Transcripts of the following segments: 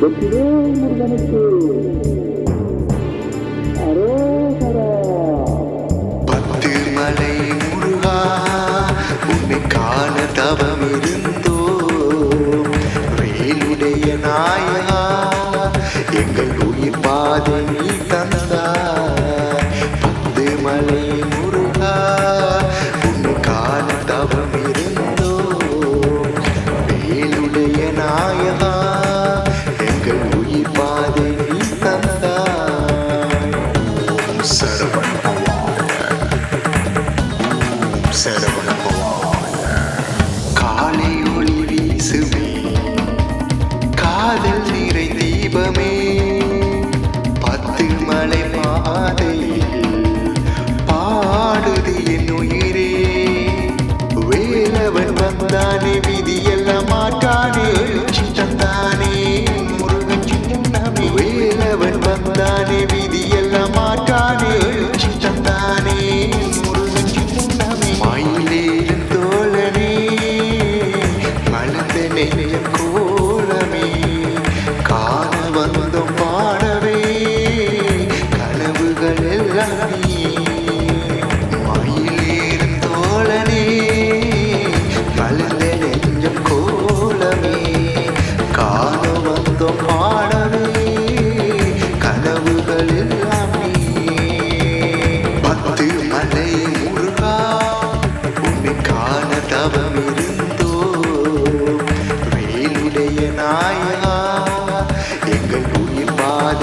வெற்றிவே முருகனுக்கு பத்து மலை முருகா உன்னை காண தவமிரு.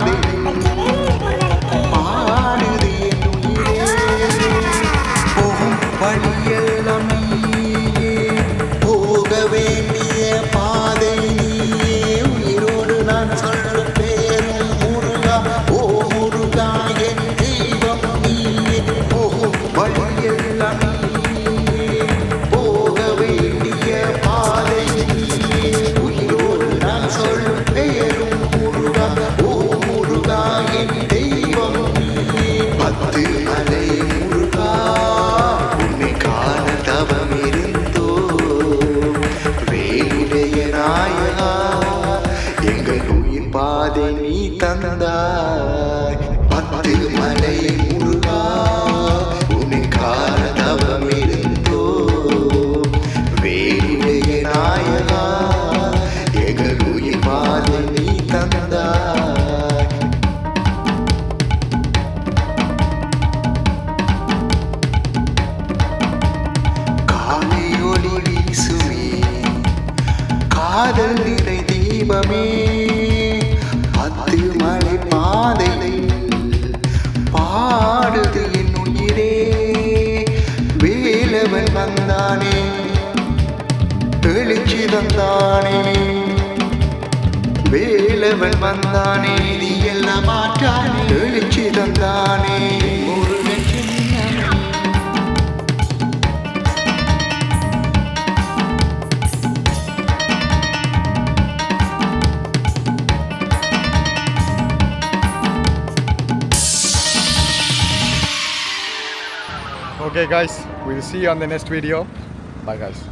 nadie. காத்து அலை முருகா நாயகா காதல் நிறை தீபமே. பத்து மலை பாதை பாடுது என் உயிரே. வேலவன் வந்தானே எழுச்சி தந்தானே. வேலவன் வந்தானே இது எல்லாம் okay guys we'll see you on the next video. Bye guys.